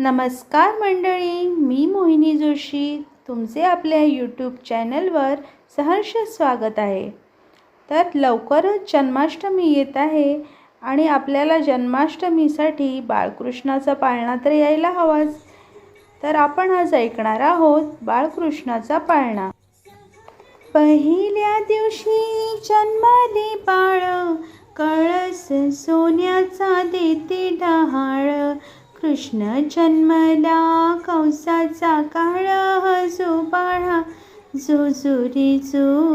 नमस्कार मंडळी मी मोहिनी जोशी. तुमचे आपल्या यूट्यूब चॅनलवर सहर्ष स्वागत आहे. तर लवकरच जन्माष्टमी येत आहे आणि आपल्याला जन्माष्टमीसाठी बाळकृष्णाचा पाळणा तर यायला हवाच. तर आपण आज ऐकणार आहोत बाळकृष्णाचा पाळणा. पहिल्या दिवशी जन्मले बाळ कळस सोन्याचा देते डहाळ. कृष्ण जन्मला कंसाचा काळ जो बाळा जो जो.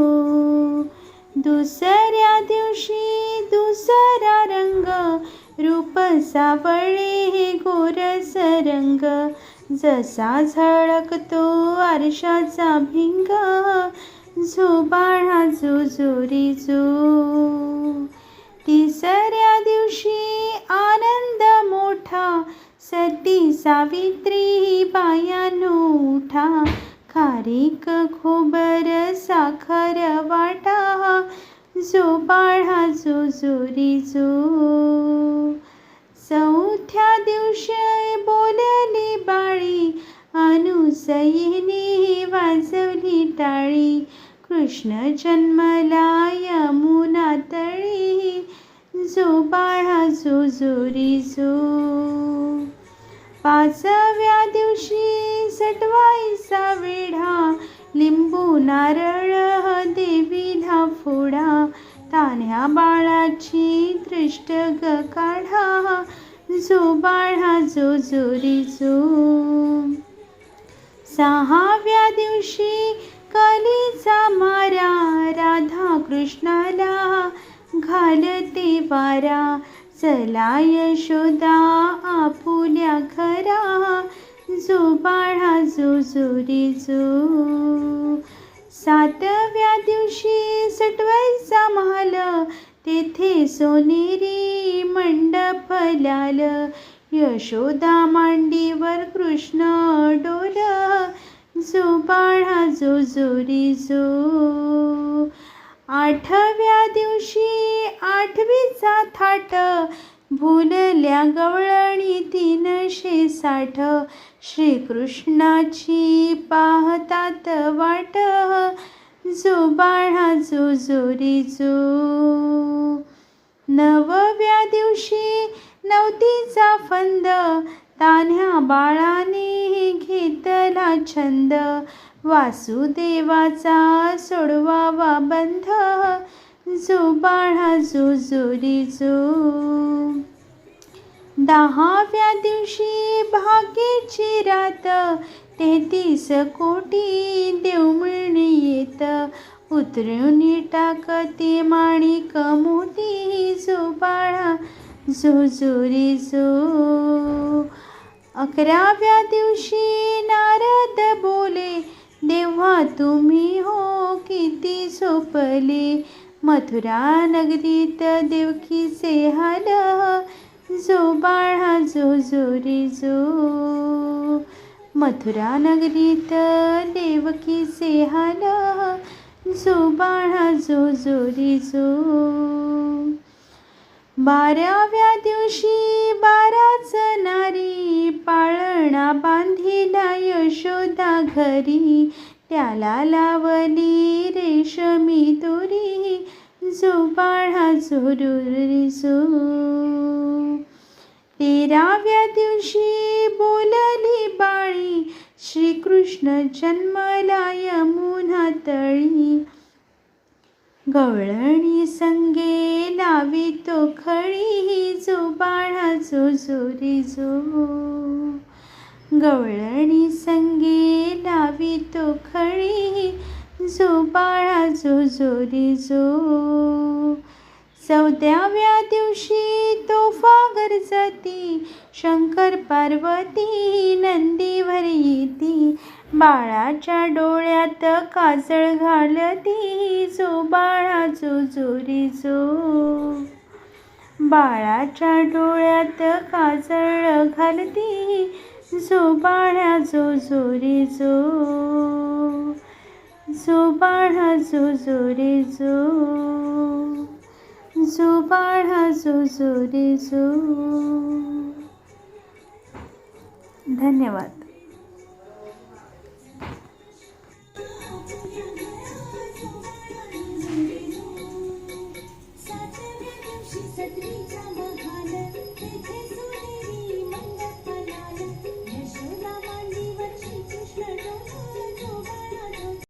दुसऱ्या दिवशी दुसरा रंग रूप सावळे गोरस रंग जसा झळकतो आरशाचा भिंग जो बाळा जो. तिसऱ्या दिवशी आनंद मोठा सती सावित्री बायानो उठा खारीक खोबर साखर वाटा जो बाळा जो जोरी जो. चौथ्या दिवशी बोलली बाळी अनुसयीने वाजवली टाळी कृष्ण जन्मला यमुना तळी जो बाळा जो जोरी जो. पाचव्या दिवशी सटवाईचा वेढा लिंबू नारळ देवीला फोडा तान्ह्या बाळाची दृष्ट ग काढा जो बाळा जो जोरी जो. सहाव्या दिवशी कलीचा मारा राधा कृष्णाला घालते वारा चला यशोदा आपुल्या घरा जो बाळा जो जोरी जो सातव्या दिवशी सटवायचा महाल तेथे सोनेरी मंडप लाल. यशोदा मांडीवर कृष्ण डोल जो बाळा जो जोरी जो आठव्या दिवशी चा थाट भुलल्या गवळणी तीनशे साठ. श्रीकृष्णाची पाहतात वाट जो बाळा जो जोरी जो नवव्या दिवशी नवतीचा फंद तान्ह्या बाळाने घेतला छंद. वासुदेवाचा सोडवावा बंध जो बाळा जो जोरी जो दहाव्या दिवशी भाग्याची रात तेहतीस कोटी देव मिळणे येत. उतरून टाकते माणिक मोती जो बाळा जो जोरी जो अकराव्या दिवशी नारद बोले देव्हा तुम्ही हो किती झोपले? मथुरा नगरीत देवकीचे हाल जो बाळा जो जोरी जो. मथुरा नगरीत देवकीचे हाल जो बाळा जो जोरी जो. बाराव्या दिवशी बाराच नारी पाळणा बांधिला यशोदा घरी. त्याला लावली रेशमी दोरी. जो बाळा तेराव्या दिवशी बोलली बाळी श्रीकृष्ण जन्मला यमुना तळी गवळणी संगे लावी तो खळी जो बाळा जो जोरी जो गवळणी संगे लावी तो खळी जो बाळा जो जोरी जो चौदाव्या दिवशी तोफा गरजती शंकर पार्वती नंदीवर येती. बाळाच्या डोळ्यात काजळ घालती जो बाळा जो जोरी जो बाळाच्या डोळ्यात काजळ घालती जो बाळा जो जोरी जो জো বাড়া জো। জো রে জো জুৰি জু ধন্যবাদ